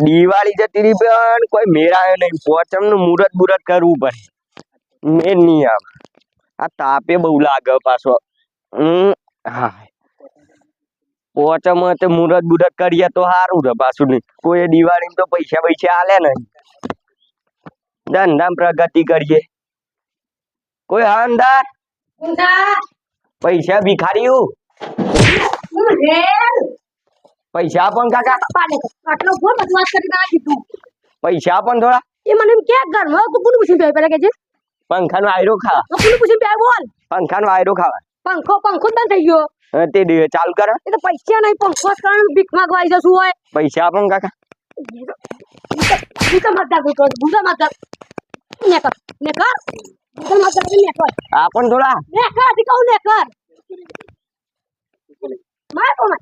દિવાળી જતી રહી પણ કોઈ મેળાયો નહીં. પોચમનું મુહૂર્ત બુરત કરવું પડે. મેં નહીં આવે. આ તાપે બહુ લાગે પાછો. હમ હા. પોચમ તે મુહૂર્ત બુરત કરીએ તો સારું છે પાછું નહીં. કોઈ દિવાળી તો પૈસા પૈસા હાલે નહીં. ધંધામ પ્રગતિ કરીએ. કોઈ હા અંદર પૈસા રેલ પૈસા પણ કાકા. આટલો ગોળ બકવાસ કરીને આ કીધું. પૈસા પણ થોડા. એ મને એમ કે ઘરમાં તો કોનું પૂછીને બે પેલા કે જે પંખાનો આયરો ખા. કોનું પૂછીને બે બોલ. પંખાનો આયરો ખાવા પંખો પંખો બંધ થઈ ગયો. તે દે ચાલુ કર. એ તો પૈસા નહીં પંખો જ કરવાનું ભીખ માંગવા આવી જશું હોય. પૈસા પણ કાકા. ભૂતા માતા ભૂતો ભૂતા માતા ને કર ને કર ભૂતા માતા ને કર આ પણ થોડા. ને કર તી કહું ને કર માર માર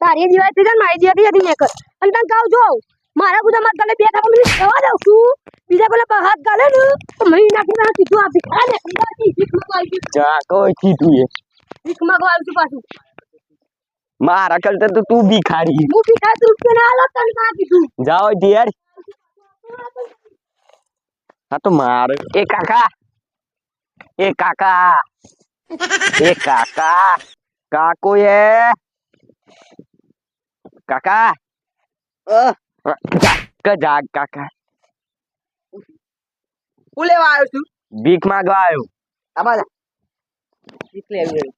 તારી દિવાળી થઈ જાય મારી દિવાળી હતી કર અને તને કહું જો મારા બધા મત ગાલે બે ટાકા મને દવા દઉં છું. બીજા બોલે હાથ ગાલે ને તો મહી નાખી ના સીધું આપી ગયું ચા કોઈ કીધું એ. ભીખ આવ્યું છું પાછું. મારા કરતા તો તું ભિખારી. હું ભીખા તું કે ના આલો તને ના કીધું જાઓ યાર હા તો મારે. એ કાકા. એ કાકા. એ કાકા. કાકો એ. કાકા કા જાગ કાકા હું લેવા આવ્યો છું ભીખ માંગવા આવ્યો આ બાજુ ભીખ લેવી આવી.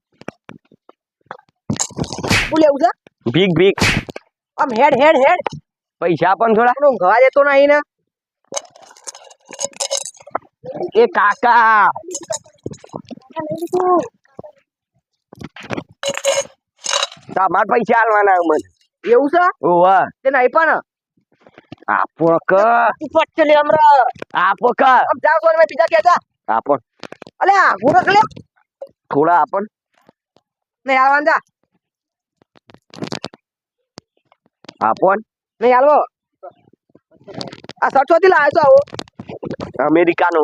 હું લેવું છે ભીખ ભીખ આમ હેડ હેડ હેડ પૈસા પણ થોડા પણ ઊંઘવા દેતો નહીં ને એ કાકા તમાર પૈસા આલવાના મને એવું છે? ઓવા તે નહીં પણ આપો ક. તું પટ્ટ લે હમણાં આપો ક. આમ જાવ ને મેં બીજા કેતા આપો. અલે આ ગુરક લે. થોડા આપણ ને. નહીં હાલવાન જા. આપો નહીં હાલવો. આ સઠો થી લાવ્યો છો અમેરિકાનો.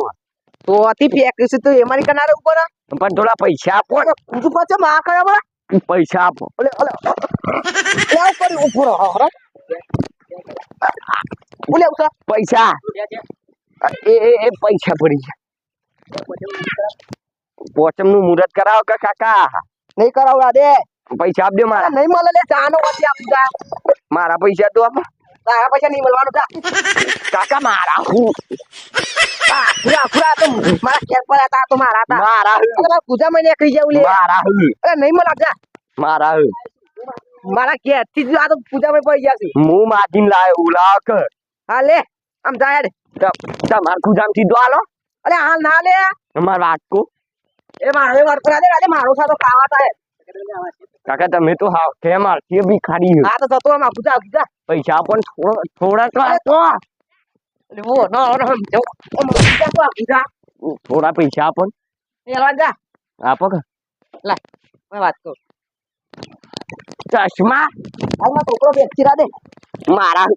તો અતિ ફેંકી છે તો એમાંની કનારે ઉપર. પણ થોડા પૈસા આપો ને. બીજું પાછો માં બરા પૈસા આપો. ઓલે ઓલે હરો ઉસા પૈસા. એ એ એ પૈસા પડી ગયા. પોચમનું મુહૂર્ત કરાવો કે કાકા? નહીં કરાવડા દે પૈસા આપજો મારા. નહીં મળે લે ચાનો વાતી આપતા મારા પૈસા તો આપ. તારા પૈસા નહીં મળવાનું કાકા મારા હું? ખુરા ખુરા તો મારા ઘેર પર હતા તો મારા હતા. મારા અરે પૂજા મહિને કરી જાવ લે. મારા અરે નહીં મળે જા. મારા મારા ઘેરથી જ આ તો પૂજા માં પડી ગયા છે. હું માગીને લાયો ઉલાવ હા લે આમ જા હેડ. તમાર ખુજામ સીધો આલો અરે હાલ ના લે. અમાર વાટકો એ મારો એ વર્ત દે મારો સા તો ખાવાતા હે કાકા તમે તો હા કે માર કે બી ખાડી આ તો જતો માં પૂજા પૂજા પૈસા પણ થોડા થોડા તો ના ના જો ઓ માં પૂજા તો પૂજા થોડા પૈસા આપો ને. એ હાલવા જા આપો કે મેં વાત કરું ચશ્મા હાલમાં છોકરો બેસી રા દે મારા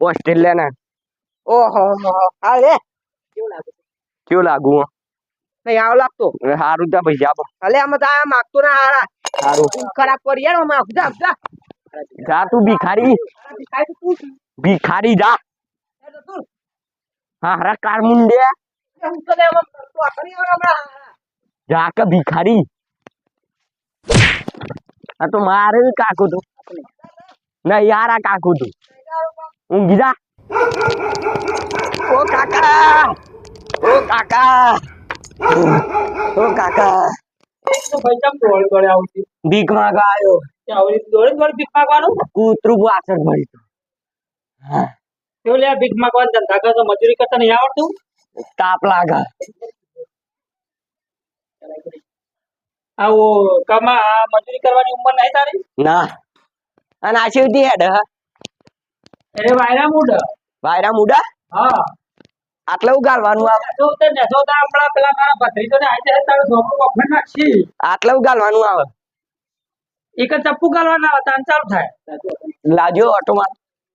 ઓસ્ટ્રેલિયાના ઓહો હા લે કેવું લાગે કેવું લાગુ? નહીં આવ લાગતો સારું તો પૈસા આપો અલે આમાં તો માગતો ના હારા સારું ખરાબ કરી યાર આમાં પૂજા પૂજા જા તું ભિખારી ભિખારી જા હરા કાર મુંડે? હું તો દે આમાં તો આખરી વાર હમણાં જા કે ભિખારી. આ તો મારે કાકુ તું. ના યાર આ કાકુ તું. ઊંઘી જા ઓ કાકા! ઓ કાકા! ઓ કાકા! ભીખ માંગવા આવ્યો. કૂતરું પાછળ મળી તું કેવું લે ભીખ માંગવાનું ધંધા કરતો મજૂરી કરતા નહીં આવડતું? તાપ લાગા. આવો કમા મજૂરી કરવાની ઉંમર નહીં તારી? ના. અને આ શિવજી હેડ હ? એ વાયરા મુડા. વાયરા મુડા હા? આટલે ઉગાડવાનું આવે તો તે નેસો તો હમણાં પેલા મારા ભત્રીજોને આવી જાય તારું નાખશી. આટલે આવે એક ચપ્પુ ગાલવાના આવે તાન ચાલુ થાય. લાજો ઓટોમાં.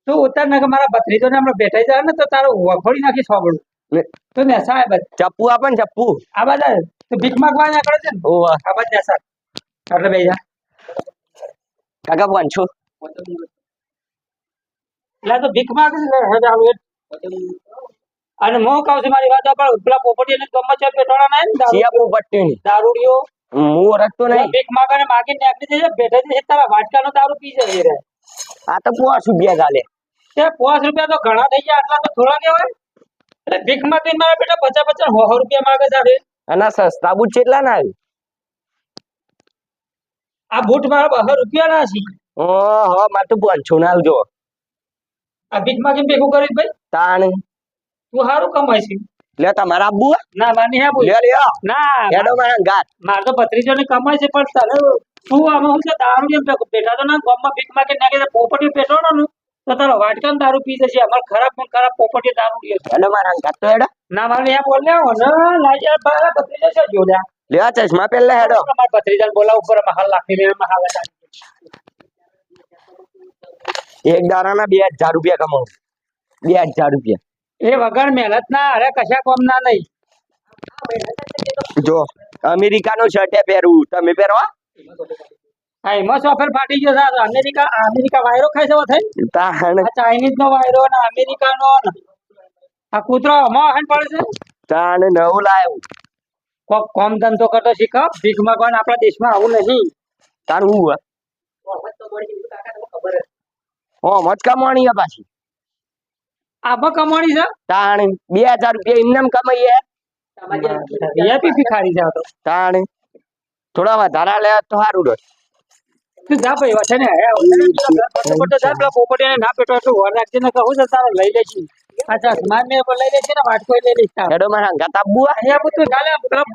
તું ઉતાર નાખે મારા ભત્રીજો ને હમણાં બેઠાઈ જાય ને તો તારું વખોડી નાખી સોગડું ને તો નેસા બસ ચપ્પુ આપે ને ચપ્પુ? આ બધા તું ભીખ માંગવા કરે છે ને? આ બધા નેસા. એટલે બે જા. કાકા પાંચસો એટલે તો ભીખ માંગે છે ને આવું અને હું કહું છું મારી વાત સાંભળ. પેલા પોપટી ને ગમે છે પેટોળા ના ને દારૂ- ની દારૂડિયો. હું ઓળખતો નહીં. ભીખ માંગે માગી માગીને નીકળી જશે બેઠા જશે તારા વાટકાનો દારૂ પી જશે રે. આ તો પોસ રૂપિયા ચાલે. તે પાંચ રૂપિયા તો ઘણા થઈ ગયા આટલા તો થોડા કહેવાય એટલે ભીખ માંગીને મારા બેટા પચાસ પચાસ સો સો રૂપિયા માંગે છે અરે અને આ સસ્તા બુટ કેટલા ના આવ્યું? આ બૂટ મારા બસો રૂપિયા ના છે. ઓહો મારે તો પાંચસો ના આવજો. આ ભીખ માંગીને ભેગું કરી ભાઈ? તાણ. તું સારું કમાય છે. લે તમારા આબુ હે? ના માની હે બોલ લે લ્યો ના હેડો મારા ગાત મારે તો ભત્રીજો ને કમાય છે પણ તને તું આમાં શું છે દારૂ ને બેઠા તો ના ગામમાં ભીખ માંગીને નાખે પોપટી પેટવાનો ને. તો તારો વાટકાનો દારૂ પી જશે અમારે ખરાબ પણ ખરાબ પોપટી દારૂ પીએ છે. હેડો મારા ગાત તો હેડો. ના મારે અહીંયા બોલ ને ને લાજ્યા બારા ભત્રીજો છે જોડ્યા લ્યો. ચશ્મા પહેલા હેડો. અમારા ભત્રીજાને બોલાવ ઉપર મહાલ લાખી લે મહાલ એક દાડાના બે હજાર રૂપિયા કમાવું બે હજાર રૂપિયા. એ વગર મહેનત ના અરે કશા કોમ ના નહીં. જો અમેરિકાનો શર્ટ પહેરવું તમે પહેરવા હા એમાં સોફેર ફાટી ગયો છે. અમેરિકા અમેરિકા વાયરો ખાય છે થઈ ચાઇનીઝ નો વાયરો ને અમેરિકાનો ને. આ કૂતરો અમા હન પડે છે? તાણ નવું લાવ્યું કોક કોમ ધંધો કરતો શીખ ભીખ માંગવાને આપણા દેશમાં આવું નહીં. તારું હું હા? મજ કમાણી પાછી. આમાં કમાણી છે? તાણી. બે હજાર રૂપિયા ઇનામ કમાઈએ. વીઆઈપી ભિખારી છે તો. તાણી. થોડા વધારા લે તો સારું રહે. તું જા ભાઈ વચ્ચે ને પોપટો જા પેલા પોપટીને ના પેટો એટલું વર રાખજે ને કહું છે તારો લઈ લેજી. અચ્છા માર મેં લઈ લેજે ને વાટકો લઈ લઈશ તારો. હેડો મારા ગાત હે? અહીંયા પેલા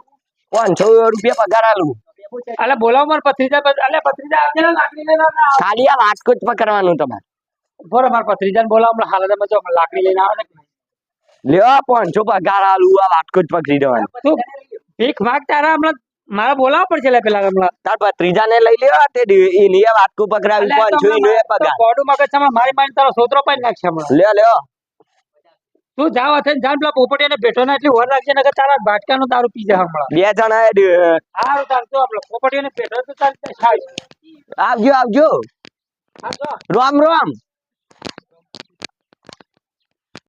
પાંચસો રૂપિયા પગાર આલું? અલે બોલાવો માર પત્રીજા અલે પત્રીજા આવજે ને લાકડી લઈને ખાલી આ વાટકો જ પકડવાનું તમારે. બોલો માર પત્રીજાને બોલાવો હમણાં હાલ તમે જો લાકડી લઈને આવે ને લ્યો પાંચસો પગાર આલું આ વાટકો જ પકડી દેવાનું. તું ભીખ માગ તારા હમણાં મારે બોલાવવા પડશે લે પેલા હમણાં. તાર ભત્રીજા ને લઈ લેવા તે એની એ વાટકો પકડાવી આ પાંચસો એનો એ પગાર. ગોડું મગજ છે, મારી મારી તારો સોતરો પણ નાખશે હમણાં. લે લે તું જાવ અથે જાન પેલા પોપટી ને બેઠો ને એટલી ઓર રાખજે નકર તારા બાટકાનો દારૂ પી હમણાં. બે જણા સારું તાર તો આપણે પોપટી ને બેઠો તો તાર આવજો આવજો. રામ રામ.